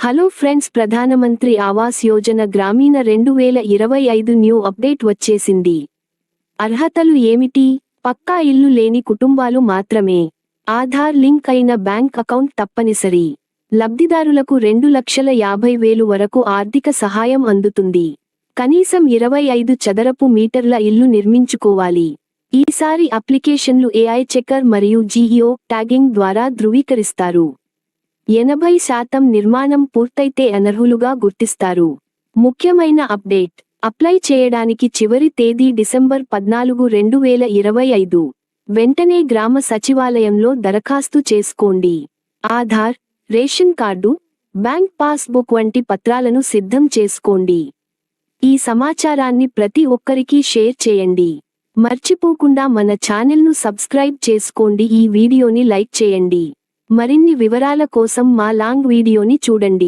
Hello friends ప్రధానమంత్రి ఆవాస్ యోజన గ్రామీణ రెండు వేల ఇరవై ఐదు న్యూ అప్డేట్ వచ్చేసింది. అర్హతలు ఏమిటి? పక్కా ఇల్లు లేని కుటుంబాలు మాత్రమే. ఆధార్ లింక్ అయిన బ్యాంక్ అకౌంట్ తప్పనిసరి. లబ్ధిదారులకు రెండు లక్షల యాభై వేలు వరకు ఆర్థిక సహాయం అందుతుంది. కనీసం ఇరవై ఐదు చదరపు మీటర్ల ఇల్లు నిర్మించుకోవాలి. ఈసారి అప్లికేషన్లు ఏఐ చెక్కర్ మరియు జీఈఓ ట్యాగింగ్ ద్వారా ధృవీకరిస్తారు. ఎనభై శాతం నిర్మాణం పూర్తయితే అనర్హులుగా గుర్తిస్తారు. ముఖ్యమైన అప్డేట్ అప్లై చేయడానికి చివరి తేదీ డిసెంబర్ పద్నాలుగు రెండు వేల ఇరవై ఐదు. వెంటనే గ్రామ సచివాలయంలో దరఖాస్తు చేసుకోండి. Aadhaar ration card bank passbook వంటి పత్రాలను సిద్ధం చేసుకోండి. ఈ సమాచారాన్ని ప్రతి ఒక్కరికి షేర్ చేయండి. మర్చిపోకుండా మన ఛానల్ను సబ్స్క్రైబ్ చేసుకోండి. ఈ వీడియోని లైక్ చేయండి. మరిన్ని వివరాల కోసం మా లాంగ్ వీడియోని చూడండి.